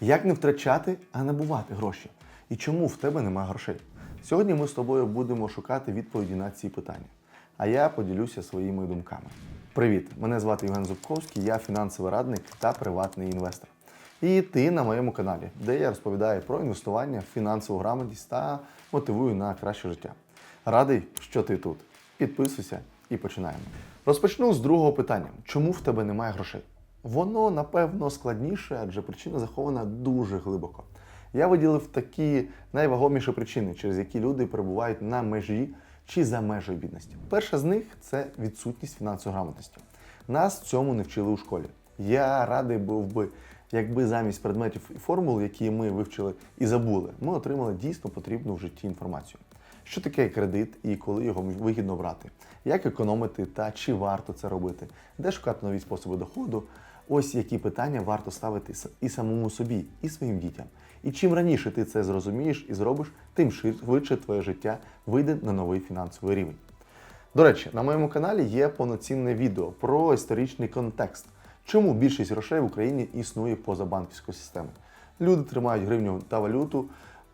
Як не втрачати, а набувати гроші? І чому в тебе немає грошей? Сьогодні ми з тобою будемо шукати відповіді на ці питання. А я поділюся своїми думками. Привіт! Мене звати Євген Зубковський, я фінансовий радник та приватний інвестор. І ти на моєму каналі, де я розповідаю про інвестування, фінансову грамотність та мотивую на краще життя. Радий, що ти тут. Підписуйся і починаємо. Розпочну з другого питання: чому в тебе немає грошей? Воно напевно складніше, адже причина захована дуже глибоко. Я виділив такі найвагоміші причини, через які люди перебувають на межі чи за межею бідності. Перша з них це відсутність фінансової грамотності. Нас цьому не вчили у школі. Я радий був би, якби замість предметів і формул, які ми вивчили і забули, ми отримали дійсно потрібну в житті інформацію. Що таке кредит і коли його вигідно брати, як економити та чи варто це робити, де шукати нові способи доходу. Ось які питання варто ставити і самому собі, і своїм дітям. І чим раніше ти це зрозумієш і зробиш, тим швидше твоє життя вийде на новий фінансовий рівень. До речі, на моєму каналі є повноцінне відео про історичний контекст, чому більшість грошей в Україні існує поза банківською системою. Люди тримають гривню та валюту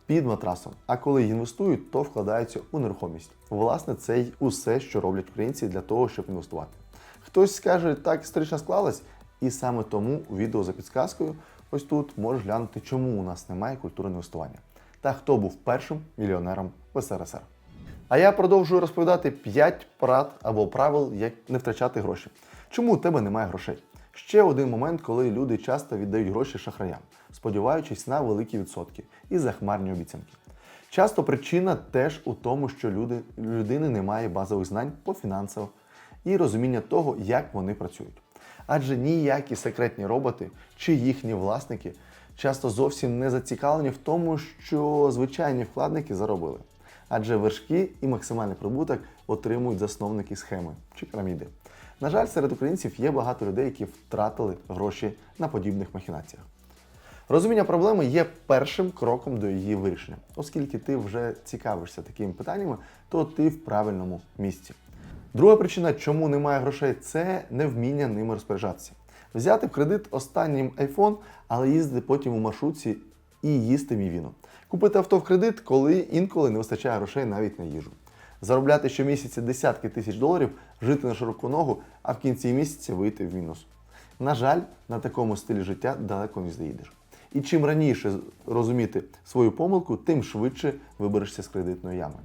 під матрасом, а коли інвестують, то вкладаються у нерухомість. Власне, це й усе, що роблять українці для того, щоб інвестувати. Хтось скаже, так історично склалось, і саме тому у відео за підсказкою ось тут можеш глянути, чому у нас немає культури інвестування та хто був першим мільйонером в СРСР. А я продовжую розповідати 5 порад або правил, як не втрачати гроші. Чому у тебе немає грошей? Ще один момент, коли люди часто віддають гроші шахраям, сподіваючись на великі відсотки і захмарні обіцянки. Часто причина теж у тому, що люди, людини немає базових знань по фінансах і розуміння того, як вони працюють. Адже ніякі секретні роботи чи їхні власники часто зовсім не зацікавлені в тому, що звичайні вкладники заробили. Адже вершки і максимальний прибуток отримують засновники схеми чи піраміди. На жаль, серед українців є багато людей, які втратили гроші на подібних махінаціях. Розуміння проблеми є першим кроком до її вирішення. Оскільки ти вже цікавишся такими питаннями, то ти в правильному місці. Друга причина, чому немає грошей, це невміння ними розпоряджатися. Взяти в кредит останній iPhone, але їздити потім у маршрутці і їсти мівіну. Купити авто в кредит, коли інколи не вистачає грошей навіть на їжу. Заробляти щомісяця десятки тисяч доларів, жити на широку ногу, а в кінці місяця вийти в мінус. На жаль, на такому стилі життя далеко не заїдеш. І чим раніше розуміти свою помилку, тим швидше виберешся з кредитної ями.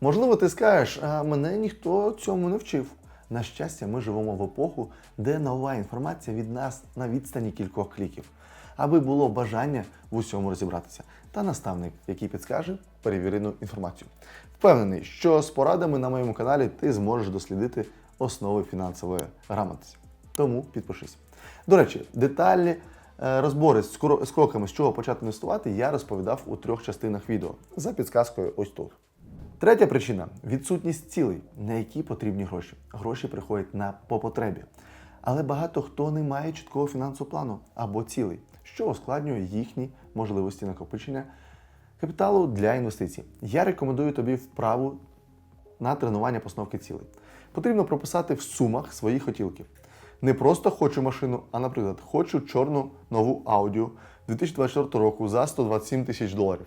Можливо, ти скажеш, а мене ніхто цьому не вчив. На щастя, ми живемо в епоху, де нова інформація від нас на відстані кількох кліків, аби було бажання в усьому розібратися. Та наставник, який підскаже перевірену інформацію. Впевнений, що з порадами на моєму каналі ти зможеш дослідити основи фінансової грамотності. Тому підпишись. До речі, деталі е, розбори з кроками, з чого почати інвестувати, я розповідав у трьох частинах відео за підсказкою ось тут. Третя причина відсутність цілей, на які потрібні гроші. Гроші приходять на по потребі. Але багато хто не має чіткого фінансового плану або цілей, що ускладнює їхні можливості накопичення капіталу для інвестицій. Я рекомендую тобі вправу на тренування постановки цілей. Потрібно прописати в сумах свої хотілки. Не просто хочу машину, а, наприклад, хочу чорну нову аудіо 2024 року за 127 тисяч доларів.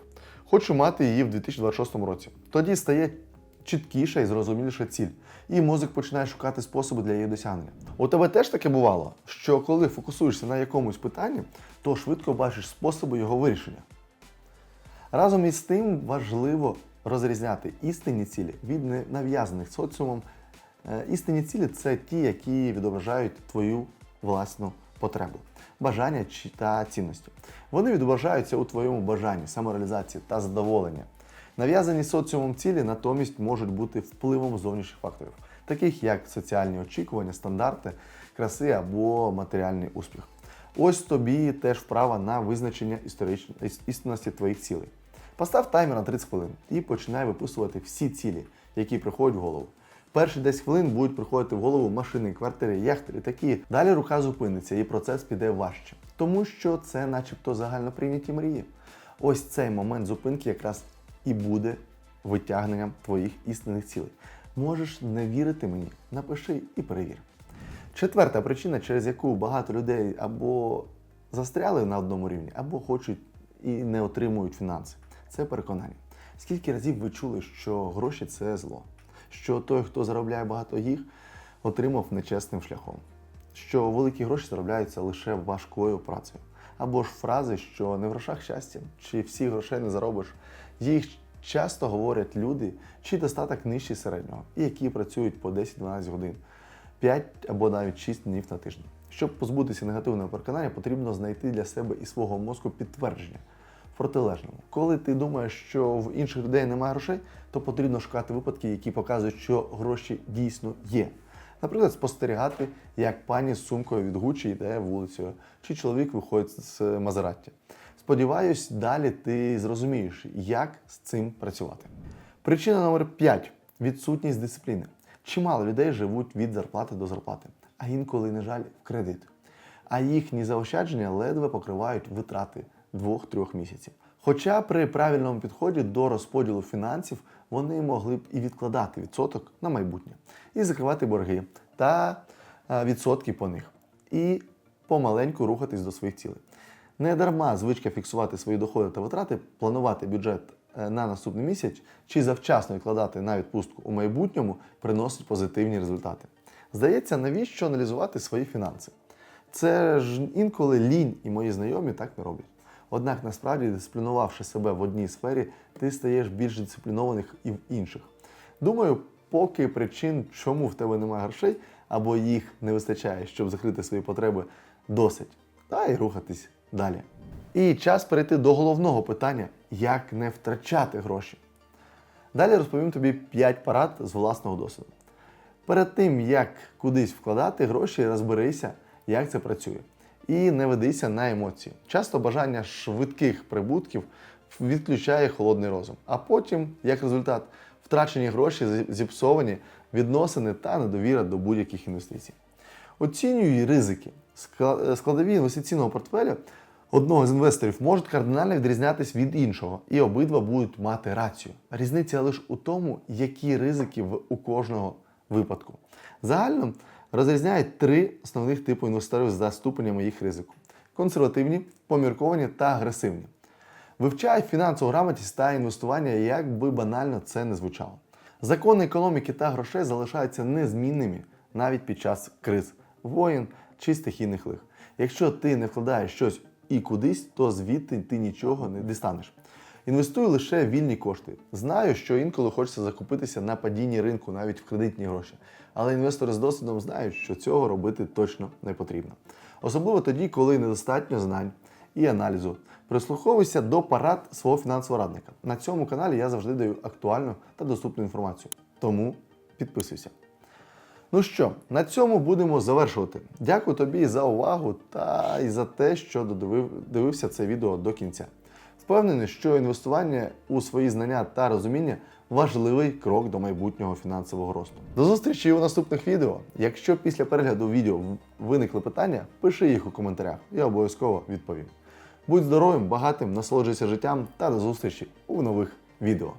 Хочу мати її в 2026 році. Тоді стає чіткіша і зрозуміліша ціль, і мозок починає шукати способи для її досягнення. У тебе теж таке бувало, що коли фокусуєшся на якомусь питанні, то швидко бачиш способи його вирішення. Разом із тим важливо розрізняти істинні цілі від нав'язаних соціумом. Е, Істинні цілі це ті, які відображають твою власну потребу, бажання та цінності. Вони відображаються у твоєму бажанні, самореалізації та задоволення. Нав'язані соціумом цілі натомість можуть бути впливом зовнішніх факторів, таких як соціальні очікування, стандарти, краси або матеріальний успіх. Ось тобі теж вправа на визначення істинності твоїх цілей. Постав таймер на 30 хвилин і починай виписувати всі цілі, які приходять в голову. Перші 10 хвилин будуть приходити в голову машини, квартири, яхти, літаки. Далі рука зупиниться і процес піде важче, тому що це, начебто, загально прийняті мрії. Ось цей момент зупинки якраз і буде витягненням твоїх істинних цілей. Можеш не вірити мені, напиши і перевір. Четверта причина, через яку багато людей або застряли на одному рівні або хочуть і не отримують фінанси. Це переконання. Скільки разів ви чули, що гроші це зло, що той, хто заробляє багато їх, отримав нечесним шляхом, що великі гроші заробляються лише важкою працею, або ж фрази, що не в грошах щастя, чи всіх грошей не заробиш. Їх часто говорять люди, чи достаток нижчий середнього, і які працюють по 10-12 годин, 5 або навіть 6 днів на тиждень. Щоб позбутися негативного переконання, потрібно знайти для себе і свого мозку підтвердження протилежному. Коли ти думаєш, що в інших людей немає грошей, то потрібно шукати випадки, які показують, що гроші дійсно є. Наприклад, спостерігати, як пані з сумкою від Гуччі йде вулицею, чи чоловік виходить з Мазератті. Сподіваюсь, далі ти зрозумієш, як з цим працювати. Причина номер 5 відсутність дисципліни. Чимало людей живуть від зарплати до зарплати, а інколи, на жаль, в кредит. А їхні заощадження ледве покривають витрати 2-3 місяців. Хоча при правильному підході до розподілу фінансів вони могли б і відкладати відсоток на майбутнє, і закривати борги та е, відсотки по них, і помаленьку рухатись до своїх цілей. Не дарма звичка фіксувати свої доходи та витрати, планувати бюджет е, на наступний місяць чи завчасно відкладати на відпустку у майбутньому приносить позитивні результати. Здається, навіщо аналізувати свої фінанси? Це ж інколи лінь і мої знайомі так не роблять. Однак насправді, дисциплінувавши себе в одній сфері, ти стаєш більш дисциплінованих і в інших. Думаю, поки причин, чому в тебе немає грошей, або їх не вистачає, щоб закрити свої потреби, досить. Та й рухатись далі. І час перейти до головного питання: як не втрачати гроші. Далі розповім тобі 5 порад з власного досвіду. Перед тим, як кудись вкладати гроші, розберися, як це працює. І не ведися на емоції. Часто бажання швидких прибутків відключає холодний розум. А потім, як результат, втрачені гроші, зіпсовані відносини та недовіра до будь-яких інвестицій. Оцінюй ризики. Складові інвестиційного портфеля одного з інвесторів можуть кардинально відрізнятись від іншого, і обидва будуть мати рацію. Різниця лише у тому, які ризики в у кожного випадку. Загально розрізняють три основних типи інвесторів за ступенями їх ризику: консервативні, помірковані та агресивні. Вивчай фінансову грамотність та інвестування, як би банально це не звучало. Закони економіки та грошей залишаються незмінними навіть під час криз, воєн чи стихійних лих. Якщо ти не вкладаєш щось і кудись, то звідти ти нічого не дістанеш. Інвестуй лише вільні кошти. Знаю, що інколи хочеться закупитися на падінні ринку, навіть в кредитні гроші. Але інвестори з досвідом знають, що цього робити точно не потрібно. Особливо тоді, коли недостатньо знань і аналізу. Прислуховуйся до парад свого фінансового радника. На цьому каналі я завжди даю актуальну та доступну інформацію. Тому підписуйся. Ну що, на цьому будемо завершувати. Дякую тобі за увагу та і за те, що додивив, дивився це відео до кінця. Впевнений, що інвестування у свої знання та розуміння важливий крок до майбутнього фінансового росту. До зустрічі у наступних відео. Якщо після перегляду відео виникли питання, пиши їх у коментарях, я обов'язково відповім. Будь здоровим, багатим, насолоджуйся життям та до зустрічі у нових відео.